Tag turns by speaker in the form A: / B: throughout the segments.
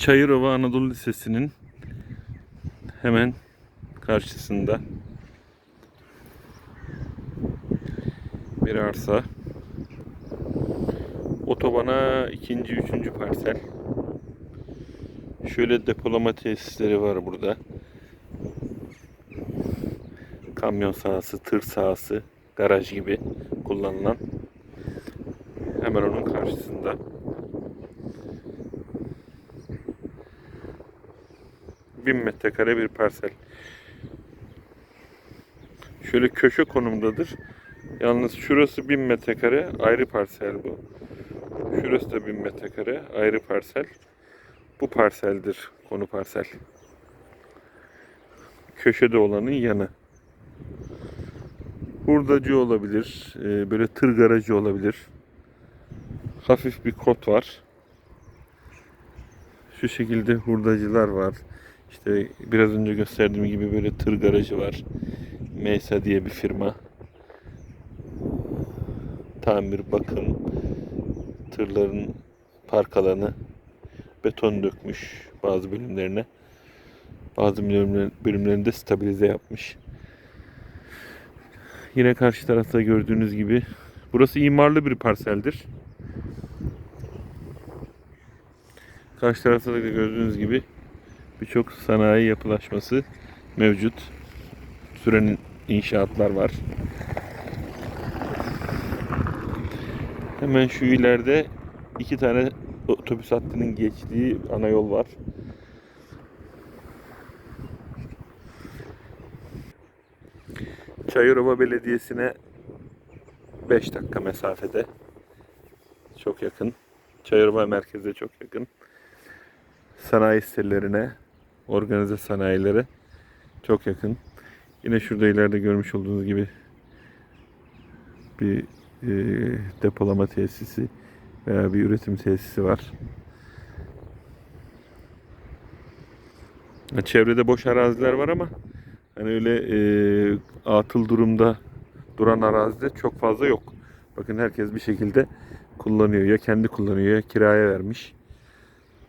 A: Çayırova Anadolu Lisesi'nin hemen karşısında bir arsa. Otobana ikinci, üçüncü parsel. Şöyle depolama tesisleri var burada. Kamyon sahası, tır sahası, garaj gibi kullanılan. Hemen onun karşısında. Bin metrekare bir parsel. Şöyle köşe konumdadır. Yalnız şurası 1000 metrekare ayrı parsel bu. Şurası da 1000 metrekare ayrı parsel. Bu parseldir konu parsel. Köşede olanın yanı. Hurdacı olabilir. e, Böyle tır garajı olabilir. Hafif bir kot var. Şu şekilde hurdacılar var. İşte biraz önce gösterdiğim gibi böyle tır garajı var. Mesa diye bir firma. Tamir, bakım, tırların park alanı, beton dökmüş bazı bölümlerine. Bazı bölümler- bölümlerinde stabilize yapmış. Yine karşı tarafta gördüğünüz gibi burası imarlı bir parseldir. Karşı tarafta da gördüğünüz gibi birçok sanayi yapılaşması mevcut. Sürenin inşaatlar var. Hemen şu ileride iki tane otobüs hattının geçtiği ana yol var. Çayırova Belediyesi'ne 5 dakika mesafede. Çok yakın. Çayırova merkeze çok yakın. Sanayi sitelerine, organize sanayilere çok yakın. Yine şurada ileride görmüş olduğunuz gibi bir e, depolama tesisi veya bir üretim tesisi var. Çevrede boş araziler var ama hani öyle e, atıl durumda duran arazide çok fazla yok. Bakın herkes bir şekilde kullanıyor. Ya kendi kullanıyor ya kiraya vermiş.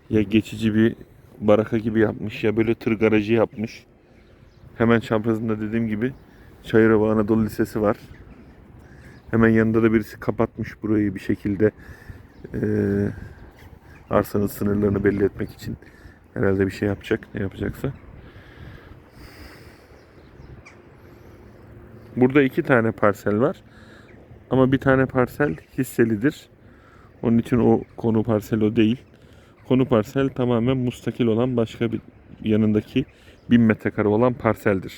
A: Ya geçici bir baraka gibi yapmış ya böyle tır garajı yapmış. Hemen çaprazında dediğim gibi Çayırova Anadolu Lisesi var. Hemen yanında da birisi kapatmış burayı bir şekilde eee arsanın sınırlarını belli etmek için. Herhalde bir şey yapacak. Ne yapacaksa. Burada iki tane parsel var. Ama bir tane parsel hisselidir. Onun için o konu parsel o değil. Konu parsel tamamen mustakil olan başka bir yanındaki 1000 metrekare olan parseldir.